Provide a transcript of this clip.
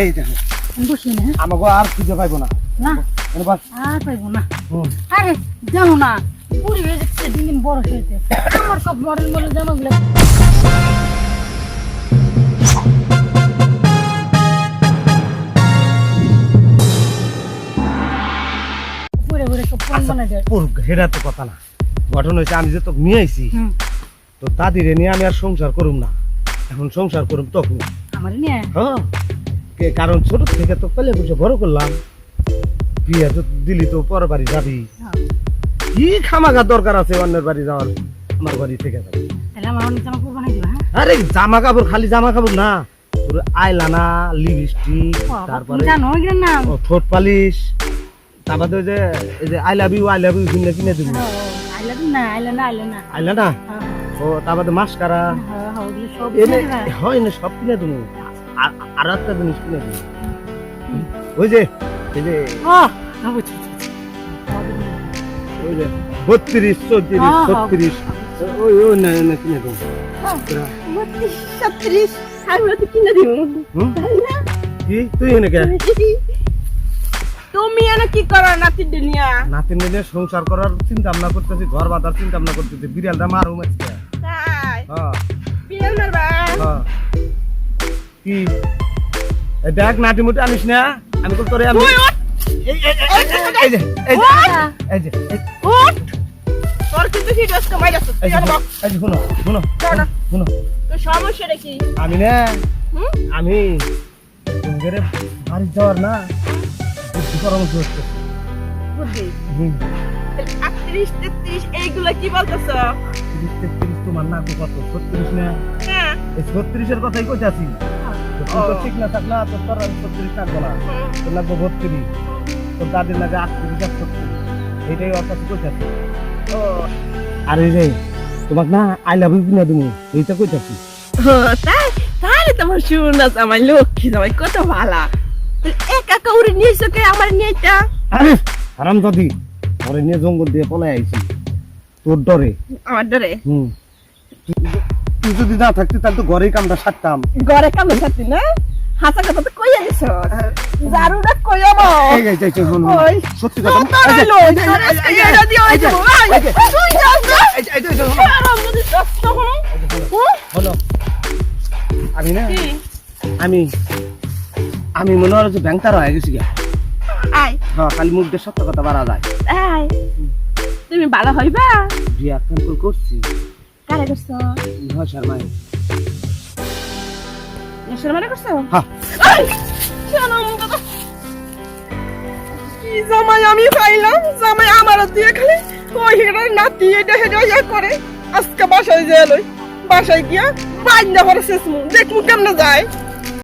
এই দেখো। বসি না। আমাকে আর খুঁজে পাইবো না। না। আর পাইবো না। আরে জানো না বুড়ি হয়ে যাচ্ছে দিন দিন বড় হয়েছে আমার সব মডেল মডেল জামাগুলো পুরে পুরে সব ফোন বানাই দেয়। পুর হেরা তো কথা না। ঘটনা হয়েছে আমি যে তোকে নিয়ে আইছি হুম। তো দাদিরে নিয়ে আমি আর সংসার করুম না। এখন সংসার করুম তখন। আমার নিয়ে হ্যাঁ কারণ ছোট থেকে তো পেলে বসে বড় করলাম। বিয়ে তো দিলি তো পর বাড়ি যাবি। কি খামাখা দরকার আছে অন্যের বাড়ি যাওয়ার? আমার বাড়ি থেকে যাবি। তাহলে আমার অনেক জামা কাপড় দিবা হ্যাঁ? আরে জামা কাপড় খালি জামা কাপড় না। তোর আইলানা লিপস্টিক তারপরে জানো না ঠোঁট পালিশ তারপরে ওই যে এই যে I love you I love you কিনে কিনে দিবি। না আইলা না হ্যাঁ, ও তারপরে মাস্কারা। হ্যাঁ, হ্যাঁ, ওগুলো সব এনে হয় না সব কিনে দেবো। আর একটা জিনিস কিনে দেবো। ওই যে এই হ্যাঁ। ওই যে বত্রিশ চৌত্রিশ হ্যাঁ, হ্যাঁ। ছত্রিশ। ওই ওই না না কিনে দেবো। বত্রিশ ছত্রিশ আমি তো কিনে দিব। কি? তুই এনে কে? তুমি এনে কি করো নাতি দুনিয়া? নাতি সংসার করার চিন্তা ভাবনা করতেছি ঘর বাঁধার চিন্তা ভাবনা করতেছি বিড়ালটা মারু মারছে তাই? হ্যাঁ বিয়ে মারবা হ্যাঁ। কি? এই দেখ নাটি মুটি আনিস না? আমি তো তোরে আমি এই এই এই, এই, এই, এই যে এই যে। এই যে এই। তোর কিন্তু হিরোস কামাই যাচ্ছে তুই আর বক। এই শুনো শুনো শুনো তোর সমস্যাটা কি? আমি না আমি তোমাদের বাড়ি যাওয়ার না বুদ্ধি পরামর্শ বুদ্ধি? হুম। আটত্রিশ তেত্রিশ এইগুলো কি বলতেছ? তিরিশ তেত্রিশ তোমার না কত? ছত্রিশ না? হ্যাঁ। এই ছত্রিশের কথাই কইতাছি। ঠিক না থাকলা তো তোর ছত্রিশ থাকব না। হুম। তোর লাগবে বত্রিশ। তোর দাদির লাগে আটত্রিশ আর ছত্রিশ। এইটাই ওর কাছে কইতাছি। ও। আর এই তোমাকে না আই লাভ ইউ কিনা তুমি এইটা কইতাছি। তাই? তাহলে তোমার শুন আমার লক্ষ্মী জামাই কত ভালা। একা কাউরে নিয়েছো কে আমার নিয়েটা আরে হারাম দাদি পরে নিয়ে জঙ্গল দিয়ে পলাই আইছি তোর ডরে আমার ডরে হুম তুই- যদি না থাকতি তাহলে তো ঘরেই কামটা সারতাম ঘরে কামে থাকতি না হাসা কথা তো কইয়া দিছ কইয়া মো এই শোন, সত্যি কথা এই এই এই এই এই এই এই তুই শোন। আরাম যদি হলো আমি না কি আমি আমি মনে হয় যে ব্যাংকার হয়ে গেছি গা হ্যাঁ খালি মুখ দিয়ে সত্য কথা বাড়া যায়। আই তুমি ভালো হইবা? করছি। কারে করছ? হয় শর্মাই নেশার মানে করছ? হ্যাঁ। কি জামাই আমি পাইলাম? জামাই আমার দিয়ে খালি ওই হেডা নাতি এটা হেডা ইয়া করে। আজকে বাসায় যায় লই। বাসায় গিয়া বাইন্দা করে শেষ মু দেখ মু কেমনে যায়।